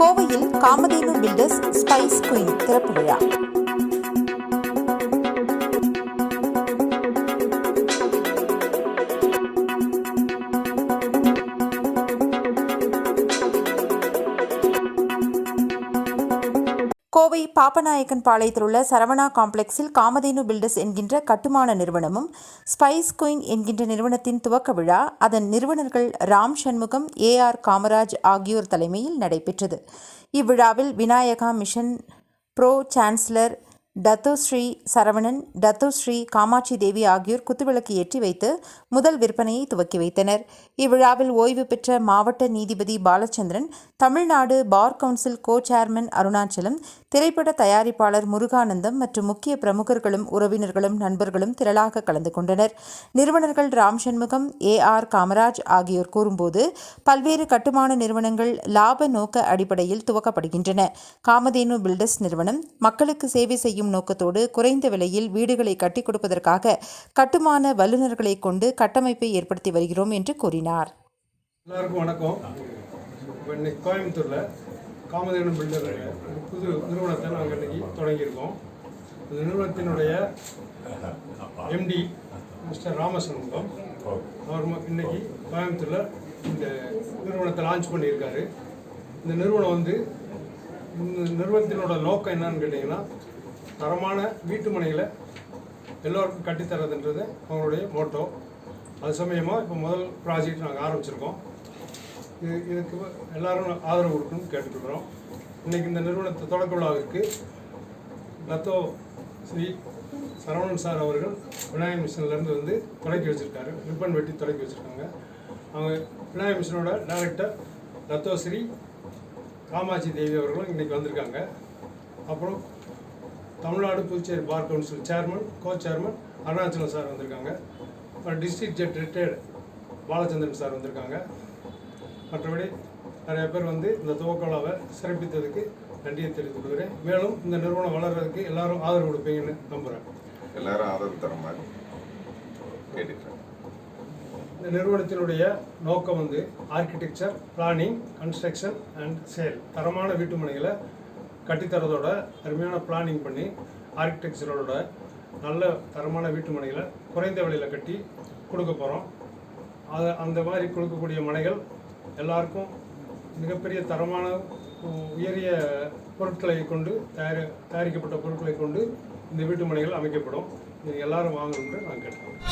கோவையில் Kamadhenu filters spice queen திறப்பு விழா. கோவை பாப்பநாயக்கன் பாளையத்தில் உள்ள சரவணா காம்ப்ளெக்ஸில் காமதேனு பில்டர்ஸ் என்கின்ற கட்டுமான நிறுவனமும் ஸ்பைஸ் குயின் என்கின்ற நிறுவனத்தின் துவக்க விழா அதன் நிறுவனர்கள் ராம் சண்முகம் ஏ ஆர் காமராஜ் ஆகியோர் தலைமையில் நடைபெற்றது. இவ்விழாவில் Vinayaka mission pro chancellor Dato Sri Saravanan Dato Sri Kamakshi Devi ஆகியோர் குத்துவிளக்கு ஏற்றி வைத்து முதல் விற்பனையை துவக்கி வைத்தனர். இவ்விழாவில் ஓய்வு பெற்ற மாவட்ட நீதிபதி Balachandran Tamil Nadu bar council co chairman Arunachalam திரைப்பட தயாரிப்பாளர் முருகானந்தம் மற்றும் முக்கிய பிரமுகர்களும் உறவினர்களும் நண்பர்களும் திரளாக கலந்து கொண்டனர். நிறுவனர்கள் ராம் சண்முகம் ஏ ஆர் காமராஜ் ஆகியோர் கூறும்போது பல்வேறு கட்டுமான நிறுவனங்கள் லாப நோக்க அடிப்படையில் துவக்கப்படுகின்றன. காமதேனு பில்டர்ஸ் நிறுவனம் மக்களுக்கு சேவை செய்யும் நோக்கத்தோடு குறைந்த விலையில் வீடுகளை கட்டிக் கொடுப்பதற்காக கட்டுமான வல்லுநர்களை கொண்டு கட்டமைப்பை ஏற்படுத்தி வருகிறோம் என்று கூறினார். எல்லாருக்கும் வணக்கம். இன்னைக்கு கோயம்புத்தூரில் காமதேனு பில்டர் புது நிறுவனத்தை நாங்கள் இன்னைக்கு தொடங்கியிருக்கோம். இந்த நிறுவனத்தினுடைய எம்டி மிஸ்டர் ராமசண்முகம் அவர் இன்னைக்கு கோயம்புத்தூரில் இந்த நிறுவனத்தை லான்ச் பண்ணியிருக்காரு. இந்த நிறுவனம் வந்து இந்த நிறுவனத்தினோட நோக்கம் என்னன்னு கேட்டிங்கன்னா தரமான வீட்டு மனைகளை எல்லோருக்கும் கட்டித்தரதுன்றது அவங்களுடைய மோட்டோ அது சமயமாக இப்போ முதல் ப்ராஜெக்ட் நாங்கள் ஆரம்பிச்சிருக்கோம். இது இதுக்கு எல்லோரும் ஆதரவு கொடுக்கணும்னு கேட்டுக்கிறோம் இன்றைக்கி இந்த நிறுவனத்தை தொடக்க விழாவிற்கு லத்தோ ஸ்ரீ சரவணன் சார் அவர்கள் விநாயகர் மிஷன்லேருந்து வந்து தொடக்கி வச்சுருக்காரு. ரிப்பன் வெட்டி தொடக்கி வச்சுருக்காங்க. அவங்க விநாயகர் மிஷனோட டைரக்டர் லத்தோ ஸ்ரீ காமாட்சி தேவி அவர்களும் இன்றைக்கி வந்திருக்காங்க. அப்புறம் Tamil Nadu Puducherry bar council chairman co chairman Arunachalam sir வந்திருக்காங்க. அப்புறம் district judge retired Balachandran sir வந்திருக்காங்க. மற்றபடி நிறைய பேர் வந்து இந்த துவக்க விழாவை சிறப்பித்ததுக்கு நன்றியை தெரிவித்துக் கொள்கிறேன். மேலும் இந்த நிறுவனம் வளர்றதுக்கு எல்லாரும் ஆதரவு கொடுப்பீங்கன்னு நம்புகிறேன் எல்லாரும் ஆதரவு தர மாதிரி கேட்டுக்கிறேன். இந்த நிறுவனத்தினுடைய நோக்கம் வந்து architecture planning construction and sale தரமான வீட்டு மனைகளை கட்டித்தரதோட அருமையான பிளானிங் பண்ணி ஆர்கிடெக்சரோட நல்ல தரமான வீட்டு மனைகளை குறைந்த விலையில் கட்டி கொடுக்க போகிறோம் அது அந்த மாதிரி கொடுக்கக்கூடிய மனைகள் எல்லாருக்கும் மிகப்பெரிய தரமான உயரிய பொருட்களை கொண்டு தயாரி தயாரிக்கப்பட்ட பொருட்களை கொண்டு இந்த வீட்டு மனைகள் அமைக்கப்படும். இது எல்லாரும் வாங்கணும்னு நான் கேட்டுக்கிறேன்.